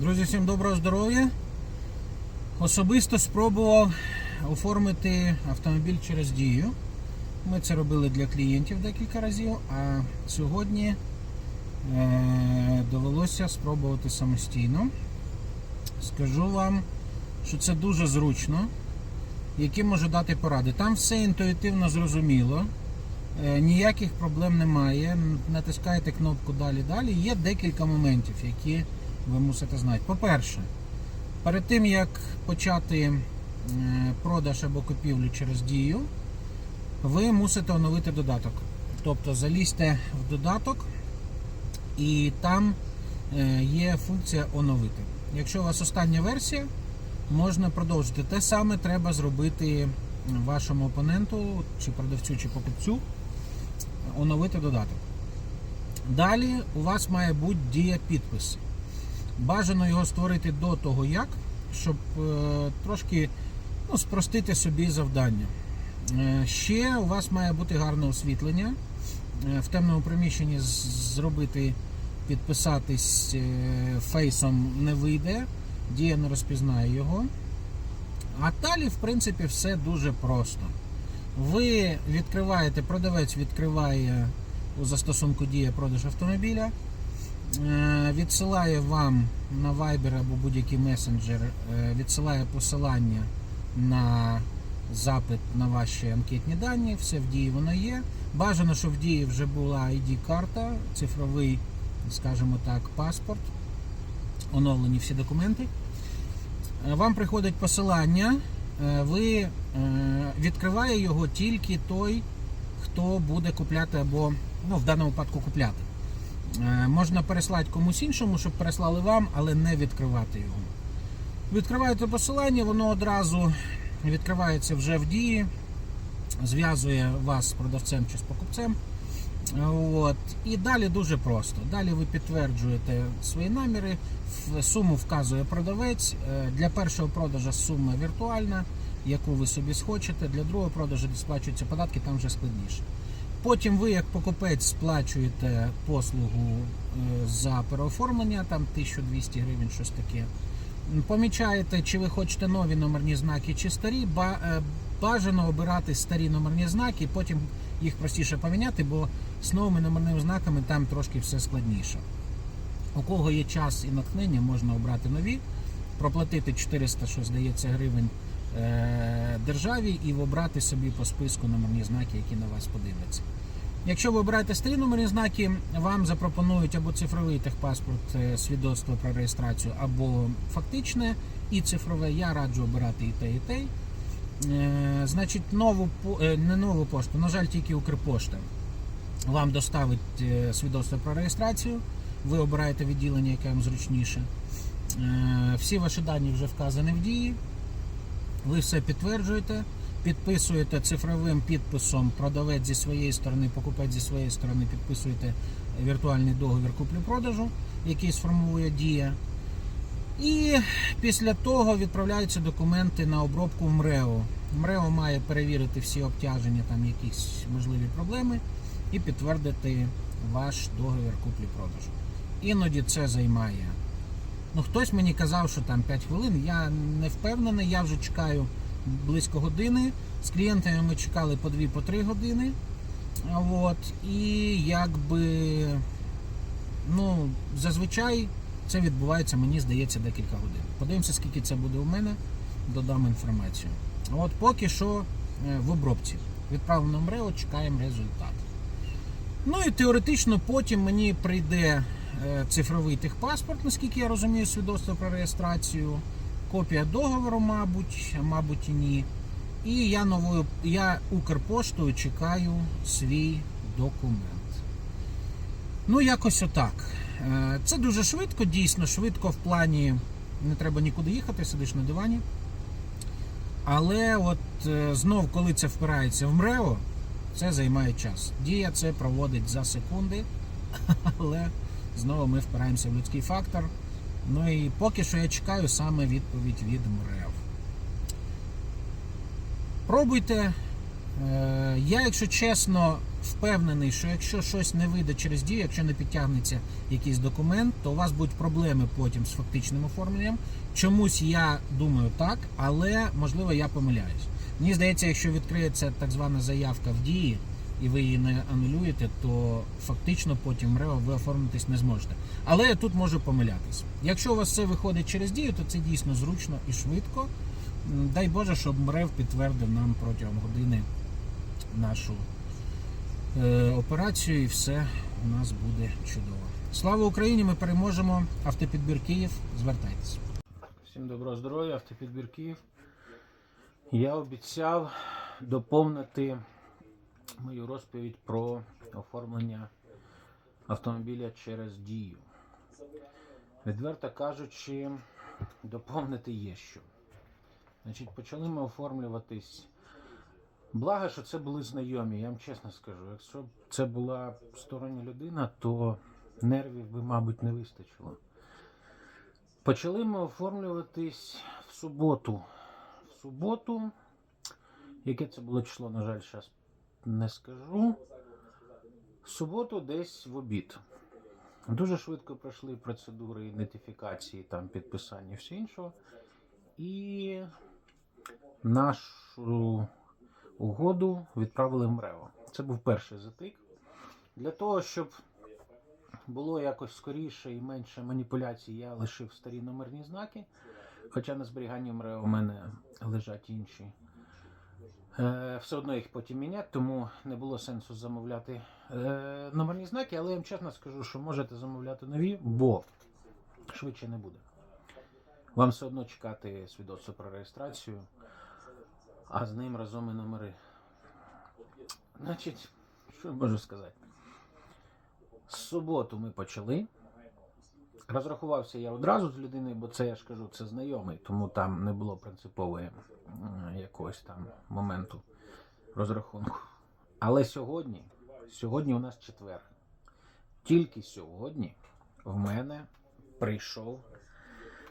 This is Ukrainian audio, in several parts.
Друзі, всім доброго здоров'я. Особисто спробував оформити автомобіль через дію. Ми це робили для клієнтів декілька разів, а сьогодні е, довелося спробувати самостійно. Скажу вам, що це дуже зручно, які можу дати поради. Там все інтуїтивно зрозуміло. Е, Ніяких проблем немає. Натискаєте кнопку далі далі. Є декілька моментів, які ви мусите знати. По-перше, перед тим як почати е, продаж або купівлю через дію, ви мусите оновити додаток. Тобто залізьте в додаток і там е, є функція оновити. Якщо у вас остання версія, можна продовжити. Те саме треба зробити вашому опоненту, чи продавцю, чи покупцю, оновити додаток. Далі у вас має бути дія підпис. Бажано його створити до того, як, щоб е, трошки ну, спростити собі завдання. Е, ще у вас має бути гарне освітлення. Е, в темному приміщенні зробити, підписатись фейсом не вийде, дія не розпізнає його. А далі, в принципі, все дуже просто. Ви відкриваєте, продавець відкриває у застосунку Дія продаж автомобіля, відсилає вам на Viber або будь-який месенджер, е, відсилає посилання на запит на ваші анкетні дані, все в дії воно є. Бажано, щоб в дії вже була ID-карта, цифровий, скажімо так, паспорт, оновлені всі документи. Е, Вам приходить посилання, е, ви е, відкриває його тільки той, хто буде купляти або ну, в даному випадку купляти. Е, Можна переслати комусь іншому, щоб переслали вам, але не відкривати його. Відкриваєте посилання, воно одразу відкривається вже в дії, зв'язує вас з продавцем чи з покупцем. От. І далі дуже просто. Далі ви підтверджуєте свої наміри, суму вказує продавець. Е, Для першого продажу сума віртуальна, яку ви собі схочете. Для другого продажу сплачуються податки, там вже складніше. Потім ви, як покупець, сплачуєте послугу е, за переоформлення, там 1200 гривень, щось таке. Помічаєте, чи ви хочете нові номерні знаки, чи старі. Е, Бажано обирати старі номерні знаки, потім їх простіше поміняти, бо з новими номерними знаками там трошки все складніше. У кого є час і натхнення, можна обрати нові, проплатити 400, що здається, гривень державі і обрати собі по списку номерні знаки, які на вас подивляться. Якщо ви обираєте старі номерні знаки, вам запропонують або цифровий техпаспорт, е, свідоцтво про реєстрацію, або фактичне і цифрове. Я раджу обирати і те, і те. Е, Значить, нову е, не нову пошту, на жаль, тільки Укрпошта вам доставить е, свідоцтво про реєстрацію. Ви обираєте відділення, яке вам зручніше. Е, Всі ваші дані вже вказані в дії. Ви все підтверджуєте, підписуєте цифровим підписом продавець зі своєї сторони, покупець зі своєї сторони, підписуєте віртуальний договір куплі-продажу, який сформує дія. І після того відправляються документи на обробку в МРЕО. МРЕО має перевірити всі обтяження, там якісь можливі проблеми, і підтвердити ваш договір куплі-продажу. Іноді це займає. Ну, хтось мені казав, що там 5 хвилин. Я не впевнений, я вже чекаю близько години. З клієнтами ми чекали по 2-3 години. От, і якби ну, зазвичай це відбувається, мені здається, декілька годин. Подивимося, скільки це буде у мене, додам інформацію. От поки що е, в обробці. Відправлено МРЕО, чекаємо результат. Ну і теоретично потім мені прийде цифровий техпаспорт, наскільки я розумію, свідоцтво про реєстрацію, копія договору, мабуть, мабуть і ні. І я новою я Укрпоштою чекаю свій документ. Ну, якось отак. Е, Це дуже швидко, дійсно швидко в плані не треба нікуди їхати, сидиш на дивані. Але от е, знов, коли це впирається в МРЕО, це займає час. Дія це проводить за секунди, але знову ми впираємося в людський фактор. Ну і поки що я чекаю саме відповідь від МРЕО. Пробуйте. Е, Я, якщо чесно, впевнений, що якщо щось не вийде через дію, якщо не підтягнеться якийсь документ, то у вас будуть проблеми потім з фактичним оформленням. Чомусь я думаю так, але можливо я помиляюсь. Мені здається, якщо відкриється так звана заявка в дії і ви її не анулюєте, то фактично потім МРЕО ви оформитись не зможете. Але я тут можу помилятись. Якщо у вас все виходить через дію, то це дійсно зручно і швидко. Дай Боже, щоб МРЕВ підтвердив нам протягом години нашу е, операцію, і все у нас буде чудово. Слава Україні! Ми переможемо. Автопідбір Київ. Звертайтеся. Всім доброго здоров'я, автопідбір Київ. Я обіцяв доповнити мою розповідь про оформлення автомобіля через дію. Відверто кажучи, доповнити є що. Значить, почали ми оформлюватись. Благо, що це були знайомі, я вам чесно скажу. Якщо б це була стороння людина, то нервів би, мабуть, не вистачило. Почали ми оформлюватись в суботу. В суботу, яке це було число, на жаль, зараз не скажу. В суботу десь в обід. Дуже швидко пройшли процедури ідентифікації, там підписання все іншого. І нашу угоду відправили в МРЕО. Це був перший затик. Для того, щоб було якось скоріше і менше маніпуляцій, я лишив старі номерні знаки. Хоча на зберіганні МРЕО у мене лежать інші. Е, все одно їх потім міняти, тому не було сенсу замовляти е, номерні знаки, але я вам чесно скажу, що можете замовляти нові, бо швидше не буде. Вам все одно чекати свідоцтво про реєстрацію, а з ним разом і номери. Значить, що я можу сказати? З суботу ми почали. Розрахувався я одразу з людиною, бо це я ж кажу, це знайомий, тому там не було принципової якогось там моменту розрахунку. Але сьогодні, сьогодні у нас четвер. Тільки сьогодні в мене прийшов,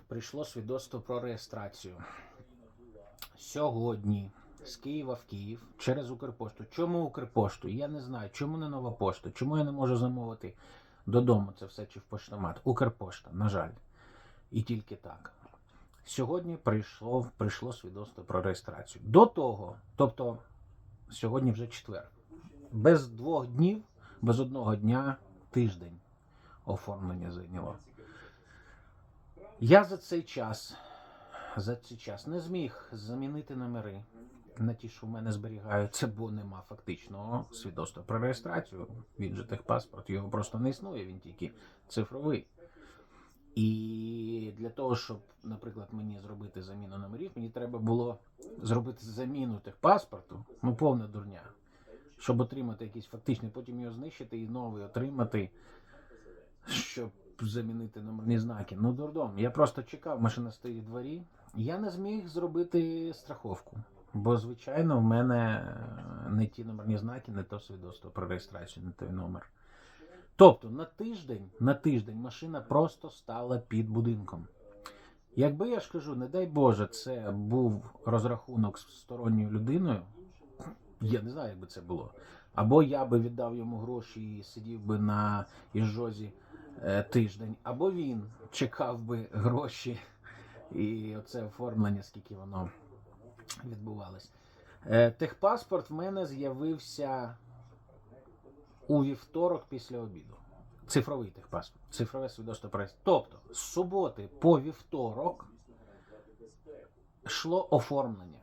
прийшло свідоцтво про реєстрацію. Сьогодні з Києва в Київ через Укрпошту. Чому Укрпошту? Я не знаю. Чому не нова пошта? Чому я не можу замовити додому це все чи в поштомат? Укрпошта, на жаль. І тільки так. Сьогодні прийшло, прийшло свідоцтво про реєстрацію. До того, тобто сьогодні вже четвер. Без двох днів, без одного дня тиждень оформлення зайняло. Я за цей час, за цей час не зміг замінити номери на ті, що в мене зберігаються, бо нема фактичного свідоцтва про реєстрацію. Він же техпаспорт, його просто не існує, він тільки цифровий. І для того, щоб, наприклад, мені зробити заміну номерів, мені треба було зробити заміну техпаспорту, ну повна дурня, щоб отримати якийсь фактичний, потім його знищити і новий отримати, щоб замінити номерні знаки. Ну, дурдом. Я просто чекав, машина стоїть в дворі. Я не зміг зробити страховку. Бо, звичайно, в мене е, не ті номерні знаки, не то свідоцтво про реєстрацію, не той номер. Тобто на тиждень, на тиждень машина просто стала під будинком. Якби я ж кажу, не дай Боже, це був розрахунок з сторонньою людиною, я не знаю, як би це було. Або я би віддав йому гроші і сидів би на іжозі е, тиждень, або він чекав би гроші і оце оформлення, скільки воно відбувалось. Е, техпаспорт в мене з'явився у вівторок після обіду. Цифровий техпаспорт, цифрове свідоцтво про. Тобто, з суботи по вівторок йшло оформлення.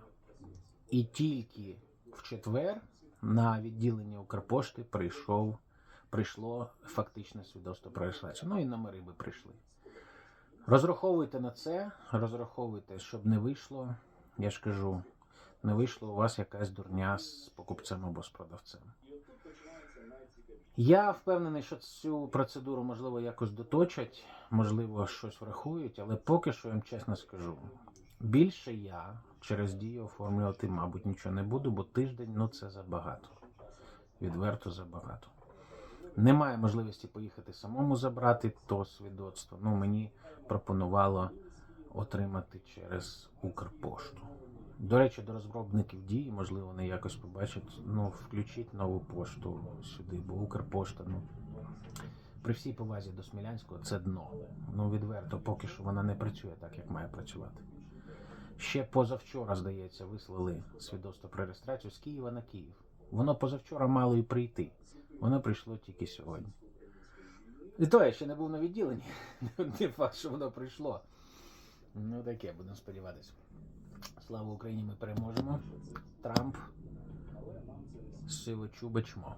І тільки в четвер на відділення Укрпошти прийшов, прийшло фактичне свідоцтво про реєстрацію. Ну і номери би прийшли. Розраховуйте на це, розраховуйте, щоб не вийшло. Я ж кажу, не вийшло у вас якась дурня з покупцем або з продавцем. Я впевнений, що цю процедуру можливо якось доточать, можливо, щось врахують, але поки що я вам чесно скажу. Більше я через дію оформлювати, мабуть, нічого не буду, бо тиждень ну це забагато. Відверто забагато. Немає можливості поїхати самому забрати то свідоцтво. Ну, мені пропонувало отримати через Укрпошту. До речі, до розробників дії, можливо, вони якось побачать. Ну, включіть нову пошту сюди, бо Укрпошта, ну. При всій повазі до Смілянського це дно. Ну, відверто, поки що вона не працює так, як має працювати. Ще позавчора, здається, вислали свідоцтво про реєстрацію з Києва на Київ. Воно позавчора мало і прийти. Воно прийшло тільки сьогодні. І то я ще не був на відділенні. Не факт, що воно прийшло. Ну таке, будемо сподіватися. Слава Україні, ми переможемо. Трамп сивочубачмо.